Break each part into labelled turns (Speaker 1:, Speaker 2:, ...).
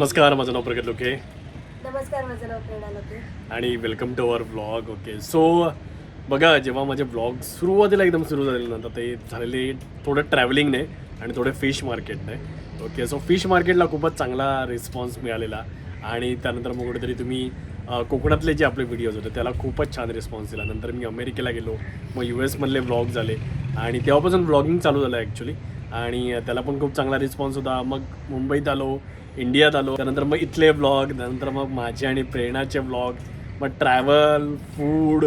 Speaker 1: नमस्कार माझं नाव प्रगत लोके.
Speaker 2: नमस्कार माझं नाव प्रेरणा लोके.
Speaker 1: आणि welcome to our vlog okay so बघा जेव्हा माझे व्लॉग सुरुवातीला एकदम सुरू झालेले नंतर ते झालेले थोडं ट्रॅव्हलिंगने आणि थोडं फिश मार्केटने ओके सो फिश मार्केटला खूपच चांगला रिस्पॉन्स मिळालेला. आणि त्यानंतर मग कुठेतरी तुम्ही कोकणातले जे आपले व्हिडिओज होते त्याला खूपच छान रिस्पॉन्स दिला. नंतर मी अमेरिकेला गेलो मग यू एसमधले व्लॉग झाले. आणि तेव्हापासून व्लॉगिंग चालू झालं ॲक्च्युली आणि त्याला पण खूप चांगला रिस्पॉन्स होता. मग मुंबईत आलो इंडियात आलो त्यानंतर मग इथले ब्लॉग त्यानंतर मग माझे आणि प्रेरणाचे ब्लॉग मग ट्रॅव्हल फूड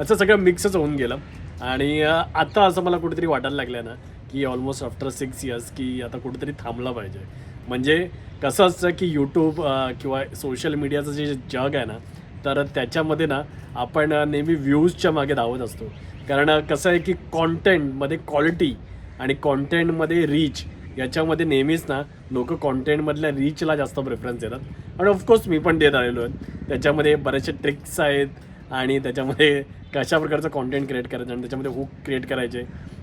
Speaker 1: असं सगळं मिक्सच होऊन गेलं. आणि आता असं मला कुठेतरी वाटायला लागलं ना की ऑलमोस्ट आफ्टर सिक्स इयर्स की आता कुठेतरी थांबलं पाहिजे. म्हणजे कसं असतं की यूट्यूब किंवा सोशल मीडियाचं जे जग आहे ना तर त्याच्यामध्ये ना आपण नेहमी व्ह्यूजच्या मागे धावत असतो. कारण कसं आहे की कॉन्टेंटमध्ये क्वालिटी आणि कॉन्टेंटमध्ये रीच याच्यामध्ये नेहमीच ना लोक कॉन्टेंटमधल्या रीचला जास्त प्रेफरन्स देतात. आणि ऑफकोर्स मी पण देत आलेलो आहे. त्याच्यामध्ये बरेचसे ट्रिक्स आहेत आणि त्याच्यामध्ये कशा प्रकारचं कॉन्टेंट क्रिएट करायचं आणि त्याच्यामध्ये हुक क्रिएट करायचे.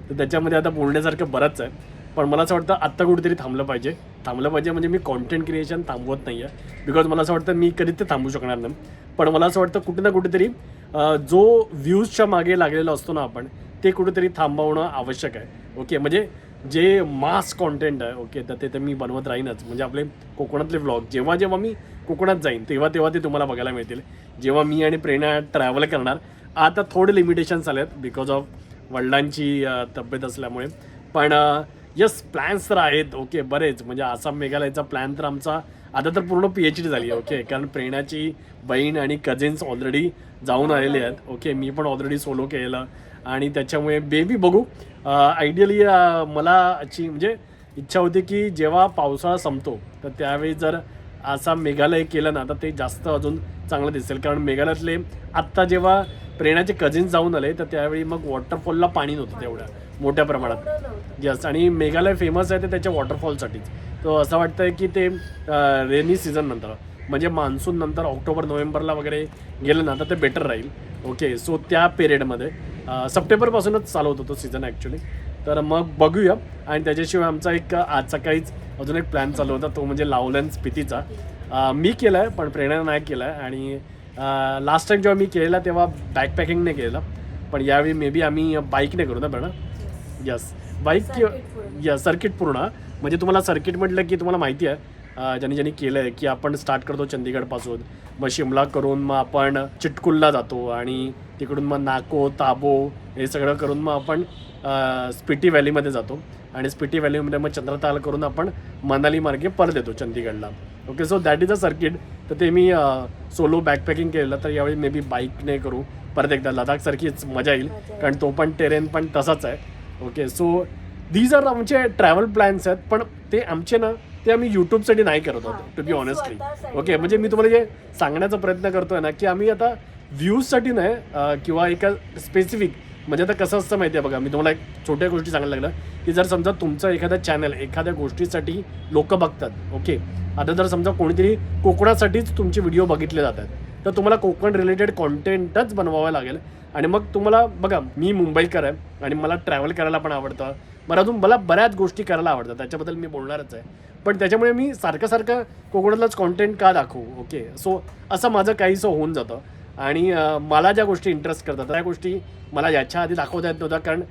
Speaker 1: तर त्याच्यामध्ये आता बोलण्यासारखं बरंच आहे. पण मला असं वाटतं आत्ता कुठेतरी थांबलं पाहिजे. थांबलं पाहिजे म्हणजे मी कॉन्टेंट क्रिएशन थांबवत नाही आहे बिकॉज मला असं वाटतं मी कधीच ते थांबू शकणार नाही. पण मला असं वाटतं कुठे ना कुठेतरी जो व्ह्यूजच्या मागे लागलेला असतो ना आपण ते कुठेतरी थांबवणं आवश्यक आहे. ओके म्हणजे जे मास कॉन्टेंट आहे ओके तर ते तर मी बनवत राहीनच. म्हणजे आपले कोकणातले व्लॉग जेव्हा जेव्हा मी कोकणात जाईन तेव्हा तेव्हा ते तुम्हाला बघायला मिळतील. जेव्हा मी आणि प्रेरणा ट्रॅव्हल करणार आता थोडे लिमिटेशन्स आले आहेत बिकॉज ऑफ वडिलांची तब्येत असल्यामुळे. पण यस प्लॅन्स तर आहेत ओके बरेच. म्हणजे आसाम मेघालयचा प्लॅन तर आमचा आता तर पूर्ण पी एच डी झाली आहे ओके कारण प्रेरणाची बहीण आणि कझिन्स ऑलरेडी जाऊन आलेले आहेत. ओके मी पण ऑलरेडी सोलो केलेलं. आणि त्याच्यामुळे बेबी बघू. आयडियली मला अशी म्हणजे इच्छा होती की जेव्हा पावसाळा संपतो तर त्यावेळी जर आसाम मेघालय केलं ना तर ते जास्त अजून चांगलं दिसेल. कारण मेघालयातले आत्ता जेव्हा प्रेरणाचे कझिन्स जाऊन आले तर त्यावेळी मग वॉटरफॉलला पाणी नव्हतं तेवढ्या मोठ्या प्रमाणात.
Speaker 2: एवढं
Speaker 1: यस आणि मेघालय फेमस आहे ते त्याच्या वॉटरफॉलसाठीच तो असं वाटतंय की ते रेनी सीझन नंतर म्हणजे मान्सून नंतर ऑक्टोबर नोव्हेंबरला वगैरे गेलं ना तर ते बेटर राहील. ओके सो त्या पिरियडमध्ये सप्टेंबरपासूनच चालू होतो तो सीझन ॲक्च्युली तर मग बघूया. आणि त्याच्याशिवाय आमचा एक आज सकाळीच अजून एक प्लॅन चालू होता तो म्हणजे लावलन स्पितीचा. मी केला आहे पण प्रेरणा नाही केला आहे आणि लास्ट टाइम जेव्हा मी केलेला तेव्हा बॅकपॅकिंगने केलेलं. पण यावेळी मे बी आम्ही बाईकने करू ना प्रेरणा यस बाईक. या सर्किट पूर्ण. म्हणजे तुम्हाला सर्किट म्हटलं की तुम्हाला माहिती आहे ज्यांनी ज्यांनी केलं आहे की आपण स्टार्ट करतो चंदीगडपासून. मग शिमला करून मग आपण चिटकुलला जातो आणि तिकडून मग नाको ताबो हे सगळं करून मग आपण स्पिटी व्हॅलीमध्ये जातो. आणि स्पिटी व्हॅलीमध्ये मग चंद्रताल करून आपण मनाली मार्गे परत येतो चंदीगडला. Okay so that is a circuit तर ते मी सोलो बॅकपॅकिंग केलेलं तर यावेळी मे बी बाईकने करू. परत एकदा लडाखसारखीच मजा येईल. कारण तो पण टेरेन पण तसाच आहे. ओके सो दीज आर आमचे ट्रॅव्हल प्लॅन्स आहेत पण ते आमचे ना ते आम्ही यूट्यूबसाठी नाही करत
Speaker 2: हां,
Speaker 1: आहोत टू बी ऑनेस्टली ओके म्हणजे मी तुम्हाला जे सांगण्याचा प्रयत्न करतोय ना की आम्ही आता व्ह्यूजसाठी नाही किंवा एका स्पेसिफिक म्हणजे आता कसं असतं माहिती आहे बघा मी तुम्हाला एक छोट्या गोष्टी सांगायला लागलं की जर समजा तुमचं एखादं चॅनल एखाद्या गोष्टीसाठी लोक बघतात ओके आता जर समजा कोणीतरी कोकणासाठीच तुमचे व्हिडिओ बघितले जातात तर तुम्हाला कोकण रिलेटेड कॉन्टेंटच बनवावं लागेल. आणि मग तुम्हाला बघा मी मुंबईकर आहे आणि मला ट्रॅव्हल करायला पण आवडतं. मला अजून मला बऱ्याच गोष्टी करायला आवडतात. त्याच्याबद्दल मी बोलणारच आहे. पण त्याच्यामुळे मी सारखं सारखं कोकणातलाच कॉन्टेंट का दाखवू? ओके सो असं माझं काहीसं होऊन जातं. आणि मला ज्या गोष्टी इंटरेस्ट करतात त्या गोष्टी मला याच्या आधी दाखवता येत नव्हत्या. कारण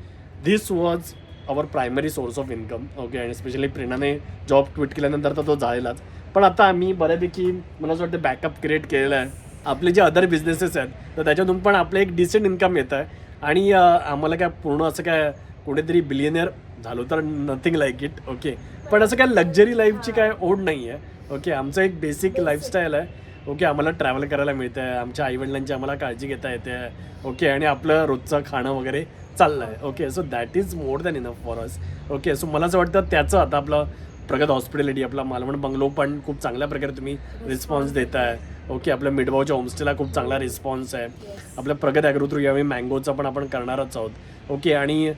Speaker 1: this was our primary source of income okay आणि स्पेशली प्रेरणाने जॉब ट्विट केल्यानंतर तर तो झालेलाच पण आता आम्ही बऱ्यापैकी मला असं वाटतं बॅकअप क्रिएट केलेला आहे. आपले जे अदर बिझनेसेस आहेत तर त्याच्यातून पण आपलं एक डिसेंट इन्कम येतं आहे आणि आम्हाला काय पूर्ण असं काय कुठेतरी बिलियनियर झालो तर नथिंग लाईक इट ओके पण असं काय लक्झरी लाईफची काय ओढ नाही आहे ओके आमचं एक बेसिक लाईफस्टाईल आहे ओके आम्हाला ट्रॅव्हल करायला मिळतं आहे आमच्या आईवडिलांची आम्हाला काळजी घेता येते ओके आणि आपलं रोजचं खाणं वगैरे चाललं आहे okay so that is more than enough for us okay so मला असं वाटतं त्याचं आता आपलं प्रगत हॉस्पिटॅलिटी आपला मालवण बंगलो पण खूप चांगल्या प्रकारे तुम्ही रिस्पॉन्स देताय. ओके आपल्या मिडबावच्या होमस्टेला खूप चांगला रिस्पॉन्स आहे. आपल्या प्रगत ॲग्रो थ्रू यावेळी मँगोचं पण आपण करणारच आहोत. ओके आणि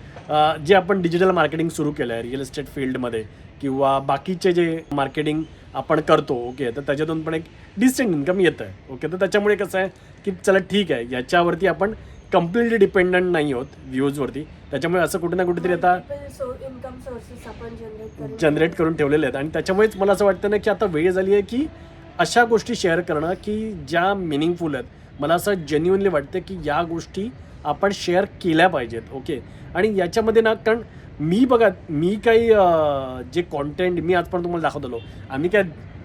Speaker 1: जे आपण डिजिटल मार्केटिंग सुरू केलं आहे रिअल इस्टेट फील्डमध्ये किंवा बाकीचे जे मार्केटिंग आपण करतो ओके तर त्याच्यातून पण एक डिसेंट इन्कम येतं आहे ओके तर त्याच्यामुळे कसं आहे की चला ठीक आहे याच्यावरती आपण कम्प्लिटली डिपेंडंट नाही आहोत व्ह्यूजवरती त्याच्यामुळे असं कुठे ना कुठेतरी आता
Speaker 2: इन्कम सोर्सेस आपण जनरेट करू
Speaker 1: जनरेट करून ठेवलेले आहेत. आणि त्याच्यामुळेच मला असं वाटतं ना की आता वेळ झाली आहे की अशा गोष्टी शेअर करणं की ज्या मिनिंगफुल आहेत. मला असं जेन्युनली वाटतं की या गोष्टी आपण शेअर केल्या पाहिजेत ओके आणि याच्यामध्ये ना कारण मी बघा मी काही जे कॉन्टेंट मी आज पण तुम्हाला दाखवतलो आम्ही काय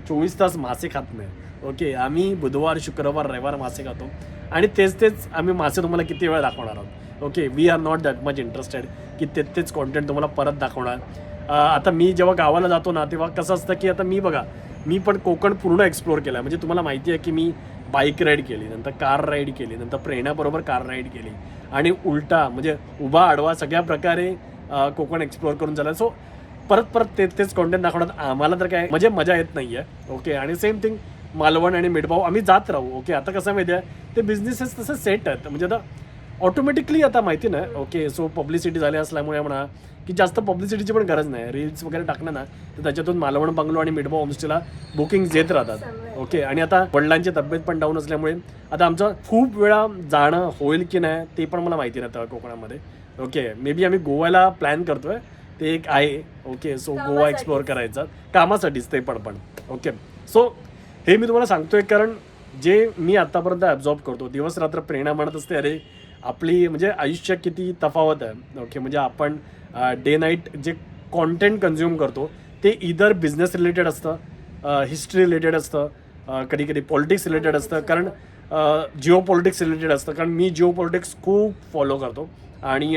Speaker 1: चोवीस तास मासे खात नाही ओके आम्ही बुधवार शुक्रवार रविवार मासे खातो आणि तेच तेच आम्ही मासे तुम्हाला किती वेळा दाखवणार आहोत okay we are not that much interested की तेच तेच कॉन्टेंट तुम्हाला परत दाखवणार. आता मी जेव्हा गावाला जातो ना तेव्हा कसं असतं की आता मी बघा मी पण कोकण पूर्ण एक्सप्लोर केला म्हणजे तुम्हाला माहिती आहे की मी बाईक राईड केली नंतर कार राईड केली नंतर प्रेरणाबरोबर कार राईड केली. आणि उलटा म्हणजे उभा आडवा सगळ्या प्रकारे कोकण एक्सप्लोर करून झाला. सो परत परत तेच तेच कॉन्टेंट दाखवण्यात आम्हाला तर काय म्हणजे मजा येत नाही आहे ओके आणि सेम थिंग मालवण आणि मिठभाऊ आम्ही जात राहू. ओके आता कसं माहिती आहे ते बिझनेसेस तसं सेट आहेत. म्हणजे आता ऑटोमॅटिकली आता माहिती ना ओके सो पब्लिसिटी झाली असल्यामुळे म्हणा की जास्त पब्लिसिटीची पण गरज नाही. रील्स वगैरे टाकणं ना तर त्याच्यातून मालवण बंगलो आणि मिठभाऊ होमस्टेला बुकिंग येत राहतात. ओके आणि आता वडिलांची तब्येत पण डाऊन असल्यामुळे आता आमचं खूप वेळा जाणं होईल की नाही ते पण मला माहिती राहतं कोकणामध्ये. ओके मे बी आम्ही गोव्याला प्लॅन करतोय ते एक आहे. Okay so Goa. एक्सप्लोअर करायचं. कामासाठीच ते पण पण. ओके सो हे मी तुम्हाला सांगतोय कारण जे मी आतापर्यंत ॲब्झॉर्ब करतो दिवस रात्र प्रेरणा म्हणत असते अरे आपली म्हणजे आयुष्य किती तफावत आहे. ओके म्हणजे आपण डे नाईट जे कॉन्टेंट कन्झ्युम करतो ते इदर बिझनेस रिलेटेड असतं हिस्ट्री रिलेटेड असतं कधी कधी पॉलिटिक्स रिलेटेड असतं. कारण जिओ पॉलिटिक्स रिलेटेड असतं. कारण मी जिओ पॉलिटिक्स खूप फॉलो करतो. आणि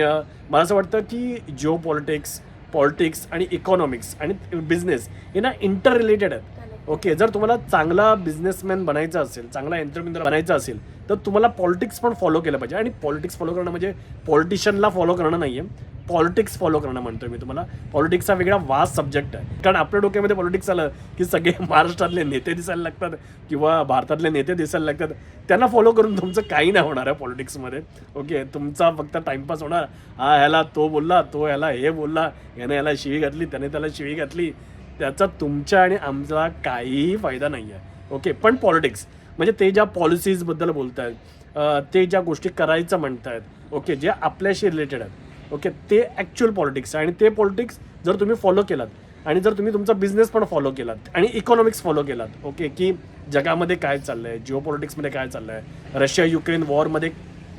Speaker 1: मला असं वाटतं की जिओ पॉलिटिक्स पॉलिटिक्स आणि इकॉनॉमिक्स आणि बिझनेस हे ना इंटर रिलेटेड आहेत ओके जर तुम्हाला चांगला बिझनेसमॅन बनायचा असेल चांगला एंटरप्रिनर बनायचा असेल तर तुम्हाला पॉलिटिक्स पण फॉलो केलं पाहिजे. आणि पॉलिटिक्स फॉलो करणं म्हणजे पॉलिटिशियनला फॉलो करणं नाही आहे पॉलिटिक्स फॉलो करणं म्हणतोय मी तुम्हाला. पॉलिटिक्सचा वेगळा वास सब्जेक्ट आहे. कारण आपल्या डोक्यामध्ये पॉलिटिक्स आलं की सगळे महाराष्ट्रातले नेते दिसायला लागतात किंवा भारतातले नेते दिसायला लागतात. त्यांना फॉलो करून तुमचं काही नाही होणार आहे पॉलिटिक्समध्ये. ओके? तुमचा फक्त टाइमपास होणार. हा ह्याला तो बोलला तो ह्याला हे बोलला याने याला शिवी घातली त्याने त्याला शिवी घातली. त्याचा तुमच्या आणि आमचा काहीही फायदा नाही आहे ओके? पण पॉलिटिक्स. म्हणजे ते ज्या पॉलिसीजबद्दल बोलत आहेत ते ज्या गोष्टी करायचं म्हणत आहेत ओके जे आपल्याशी रिलेटेड आहेत ओके ते ॲक्च्युअल पॉलिटिक्स आणि ते पॉलिटिक्स जर तुम्ही फॉलो केलात आणि जर तुम्ही तुमचा बिझनेस पण फॉलो केलात आणि इकॉनॉमिक्स फॉलो केलात ओके की जगामध्ये काय चाललं आहे जिओ पॉलिटिक्समध्ये काय चाललं आहे रशिया युक्रेन वॉरमध्ये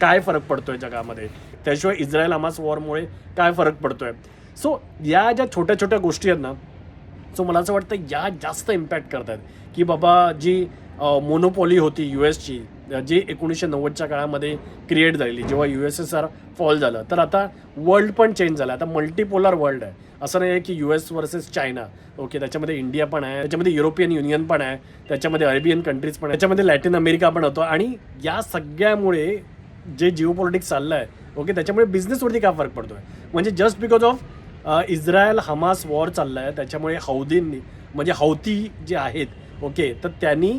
Speaker 1: काय फरक पडतोय जगामध्ये त्याशिवाय इस्रायल हमास वॉरमुळे काय फरक पडतोय. सो या ज्या छोट्या छोट्या गोष्टी आहेत ना सो मला असं वाटतं या जास्त इम्पॅक्ट करतात की बाबा जी मोनोपॉली होती यू एसची जी एकोणीसशे नव्वदच्या काळामध्ये क्रिएट झालेली जेव्हा U S S R fall झालं. तर आता वर्ल्ड पण चेंज झालं. आता मल्टीपोलर वर्ल्ड आहे. असं नाही आहे की U S versus China okay त्याच्यामध्ये इंडिया पण आहे त्याच्यामध्ये युरोपियन युनियन पण आहे त्याच्यामध्ये अरेबियन कंट्रीज पण आहे त्याच्यामध्ये लॅटिन अमेरिका पण होतो. आणि या सगळ्यामुळे जे जिओ पॉलिटिक्स चाललं आहे ओके त्याच्यामुळे बिझनेसवरती काय फरक पडतो आहे म्हणजे just because of Israel Hamas war चालला आहे त्याच्यामुळे हौदींनी म्हणजे हौती जे आहेत ओके तर त्यांनी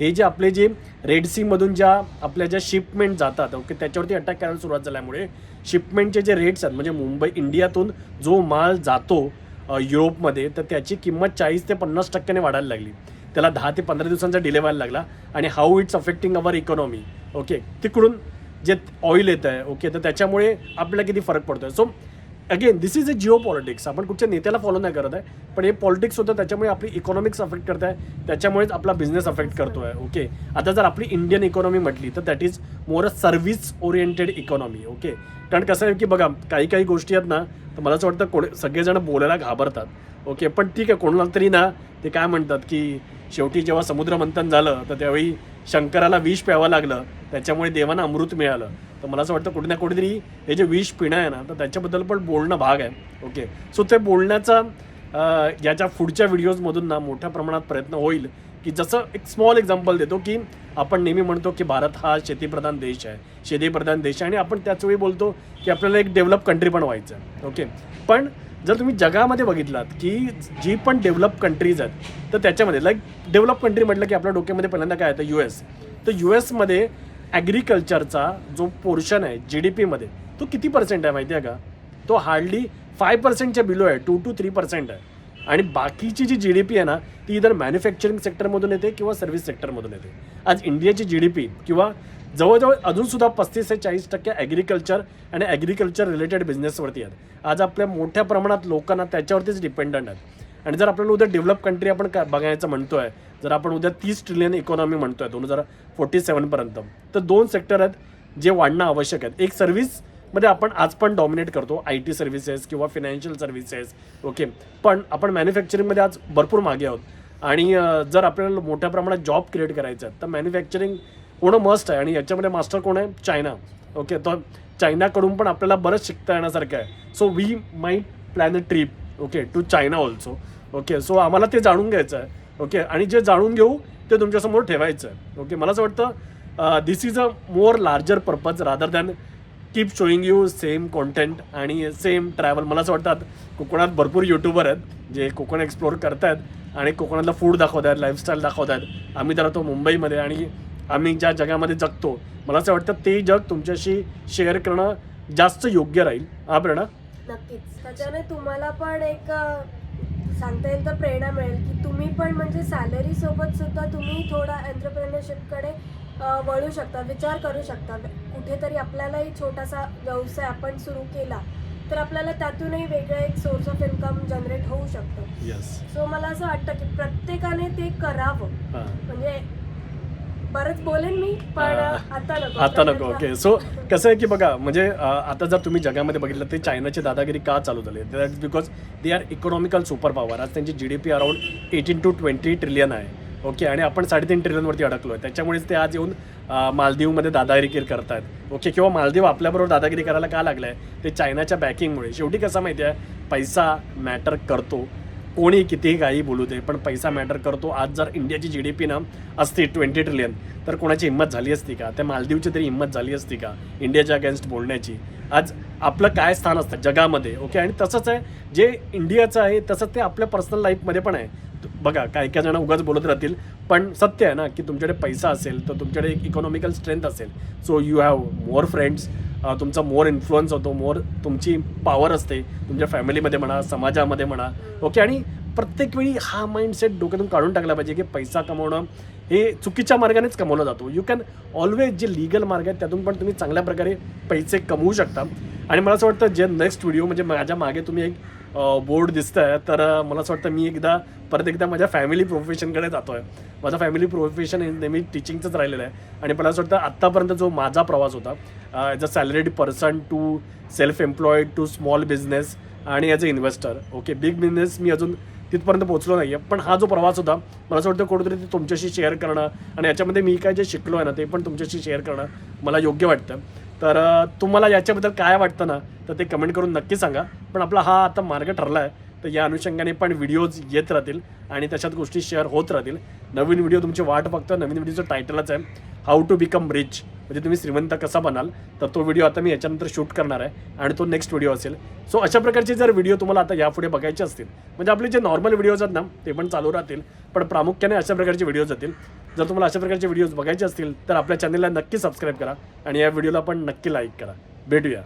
Speaker 1: हे जे आपले जे रेड सीमधून ज्या आपल्या ज्या शिपमेंट जातात ओके त्याच्यावरती अटॅक करायला सुरुवात झाल्यामुळे शिपमेंटचे जे रेट्स आहेत म्हणजे मुंबई इंडियातून जो माल जातो युरोपमध्ये तर त्याची किंमत चाळीस ते पन्नास टक्क्याने वाढायला लागली. त्याला दहा ते पंधरा दिवसांचा डिले व्हायला लागला आणि how it's affecting our economy okay तिकडून जे ऑइल येत आहे ओके तर त्याच्यामुळे आपल्याला किती फरक पडतो आहे so again this is a geo politics आपण कुठच्या नेत्याला फॉलो नाही करत आहे पण हे पॉलिटिक्स होतं त्याच्यामुळे आपली इकॉनॉमिक्स अफेक्ट करत आहे त्याच्यामुळेच आपला बिझनेस अफेक्ट करतो आहे ओके आता जर आपली इंडियन इकॉनॉमी म्हटली तर that is more a service oriented economy okay कारण कसं आहे की बघा काही काही गोष्टी आहेत ना तर मला असं वाटतं कोण सगळेजण बोलायला घाबरतात ओके पण ठीक आहे कोणाला तरी ना ते काय म्हणतात की शेवटी जेव्हा समुद्र मंथन झालं तर त्यावेळी शंकराला विष प्यावं लागलं त्याच्यामुळे देवांना अमृत मिळालं. तर मला असं वाटतं कुठे ना कुठेतरी हे जे विष पिणं आहे ना तर त्याच्याबद्दल पण बोलणं भाग आहे. ओके सो ते बोलण्याचा याच्या पुढच्या व्हिडिओजमधून ना मोठ्या प्रमाणात प्रयत्न होईल. की जसं एक स्मॉल एक्झाम्पल देतो की आपण नेहमी म्हणतो की भारत हा शेतीप्रधान देश आहे. शेतीप्रधान देश आहे. आणि आपण त्याच वेळी बोलतो की आपल्याला एक डेव्हलप कंट्री पण व्हायचं आहे. ओके पण जर तुम्ही जगामध्ये बघितलात की जी पण डेव्हलप कंट्रीज आहेत तर त्याच्यामध्ये लाईक डेव्हलप कंट्री म्हटलं की आपल्या डोक्यामध्ये पहिल्यांदा काय येतं यू एस तर यू एसमध्ये ॲग्रिकल्चरचा जो पोर्शन आहे जी डी पीमध्ये तो किती पर्सेंट आहे माहिती आहे का? तो हार्डली फाय पर्सेंटच्या बिलो आहे टू टू थ्री पर्सेंट आहे. आणि बाकीची जी जी डी पी आहे ना ती इतर मॅन्युफॅक्चरिंग सेक्टरमधून येते किंवा सर्व्हिस सेक्टरमधून येते. आज इंडियाची जी डी पी किंवा जवळजवळ अजूनसुद्धा पस्तीस ते चाळीस टक्के ॲग्रिकल्चर आणि ॲग्रिकल्चर रिलेटेड बिझनेसवरती आहेत. आज आपल्या मोठ्या प्रमाणात लोकांना त्याच्यावरतीच डिपेंडंट आहेत. आणि जर आपल्याला उद्या डेव्हलप कंट्री आपण का बघायचं म्हणतोय जर आपण उद्या तीस ट्रिलियन इकॉनॉमी म्हणतोय दोन हजार फोर्टी सेवनपर्यंत तर दोन सेक्टर आहेत जे वाढणं आवश्यक आहेत. एक सर्व्हिसमध्ये आपण आज पण डॉमिनेट करतो आय टी सर्व्हिसेस किंवा फिनान्शियल सर्व्हिसेस ओके पण आपण मॅन्युफॅक्चरिंगमध्ये आज भरपूर मागे आहोत. आणि जर आपल्याला मोठ्या प्रमाणात जॉब क्रिएट करायचं आहे तर मॅन्युफॅक्चरिंग होणं मस्ट आहे. आणि याच्यामध्ये मास्टर कोण आहे? चायना ओके तर चायनाकडून पण आपल्याला बरंच शिकता येण्यासारखं आहे. So we might plan a trip okay to China also okay so आम्हाला ते जाणून घ्यायचं आहे. ओके आणि जे जाणून घेऊ ते तुमच्यासमोर ठेवायचं आहे. ओके मला असं वाटतं this is a more larger purpose rather than keep showing you same content आणि सेम ट्रॅव्हल मला असं वाटतं कोकणात भरपूर यूट्यूबर आहेत जे कोकण एक्सप्लोर करतायत आणि कोकणातलं फूड दाखवत आहेत लाईफस्टाईल दाखवत आहेत आम्ही तर राहतो मुंबईमध्ये आणि आम्ही ज्या जगामध्ये जगतो मला असं वाटतं ते जग तुमच्याशी शेअर करणं जास्त योग्य राहील. हा प्रेरणा
Speaker 2: नक्कीच. त्याच्याने तुम्हाला पण एक सांगता येईल तर प्रेरणा मिळेल की तुम्ही पण म्हणजे सॅलरी सोबत सुद्धा तुम्ही थोडा एंटरप्रेनरशिपकडे वळू शकता विचार करू शकता. कुठेतरी आपल्यालाही छोटासा व्यवसाय आपण सुरू केला तर आपल्याला त्यातूनही वेगळं एक सोर्स ऑफ इन्कम जनरेट होऊ शकतं. सो मला असं वाटतं की प्रत्येकाने ते करावं. म्हणजे बोलेन मी पण. आता नको.
Speaker 1: आता नको ओके सो कसं आहे की बघा म्हणजे आता जर तुम्ही जगामध्ये बघितलं ते चायनाची दादागिरी का चालू झाली? That because they are economical super power आज त्यांची G D P around eighteen to twenty trillion आहे. ओके आणि आपण साडेतीन ट्रिलियनवरती अडकलो आहे त्याच्यामुळेच ते आज येऊन मालदीवमध्ये दादागिरी करतायत. ओके किंवा मालदीव आपल्याबरोबर दादागिरी करायला का लागलं आहे ते चायनाच्या बॅकिंगमुळे शेवटी कसं माहिती आहे? पैसा मॅटर करतो. कोणी कितीही काही बोलू दे पण पैसा मॅटर करतो. आज जर इंडियाची जी डी पी ना असती ट्वेंटी ट्रिलियन तर कोणाची हिंमत झाली असती का? त्या मालदीवची तरी हिंमत झाली असती का? इंडियाच्या अगेन्स्ट बोलण्याची. आज आपलं काय स्थान असतं? जगामध्ये ओके आणि तसंच आहे जे इंडियाचं आहे तसंच ते आपल्या पर्सनल लाईफमध्ये पण आहे. बघा काय काय जण उगाच बोलत राहतील पण सत्य आहे ना की तुमच्याकडे पैसा असेल तर तुमच्याकडे एक इकॉनॉमिकल स्ट्रेंथ असेल. So you have more friends तुमचा मोर इन्फ्लुअन्स होतो मोर तुमची पॉवर असते. तुमच्या फॅमिलीमध्ये म्हणा समाजामध्ये म्हणा. ओके आणि प्रत्येक वेळी हा माइंडसेट डोक्यातून काढून टाकला पाहिजे की पैसा कमवणं हे चुकीच्या मार्गानेच कमवलं जातो. यू कॅन ऑलवेज जे लिगल मार्ग आहेत त्यातून पण तुम्ही चांगल्या प्रकारे पैसे कमवू शकता. आणि मला असं वाटतं जे नेक्स्ट व्हिडिओ म्हणजे माझ्या मागे तुम्ही एक बोर्ड दिसतंय तर अं, मला असं वाटतं मी एकदा परत एकदा माझ्या फॅमिली प्रोफेशनकडे जातो आहे माझा फॅमिली प्रोफेशन हे नेहमी टीचिंगचंच राहिलेलं आहे. आणि मला असं वाटतं आत्तापर्यंत जो माझा प्रवास होता as a salaried person to self employed to small business आणि as a investor okay big business मी अजून तिथपर्यंत पोहोचलो नाही आहे पण हा जो प्रवास होता मला असं वाटतं कुठेतरी ते तुमच्याशी शेअर करणं आणि याच्यामध्ये मी काय जे शिकलो आहे ना ते पण तुमच्याशी शेअर करणं मला योग्य वाटतं. तर तुम्हाला याच्याबद्दल काय वाटतं ना तर ते कमेंट करून नक्की सांगा. पण आपला हा आता मार्ग ठरला आहे तर या अनुषंगाने पण व्हिडिओज येत राहतील आणि त्याच्यात गोष्टी शेअर होत राहतील. नवीन व्हिडिओ तुमची वाट बघतो नवीन व्हिडिओचं टायटलच आहे हाऊ टू बिकम रिच म्हणजे तुम्ही श्रीमंत कसा बनाल? तर तो व्हिडिओ आता मी याच्यानंतर शूट करणार आहे आणि तो नेक्स्ट व्हिडिओ असेल. सो अशा प्रकारचे जर व्हिडिओ तुम्हाला आता यापुढे बघायचे असतील म्हणजे आपले जे नॉर्मल व्हिडिओज आहेत ना ते पण चालू राहतील पण प्रामुख्याने अशा प्रकारचे व्हिडिओज येतील. जर तुम्हाला अशा प्रकारचे व्हिडिओज बघायचे असतील तर आपल्या चॅनलला नक्की सबस्क्राईब करा आणि या व्हिडिओला पण नक्की लाईक करा. भेटूया.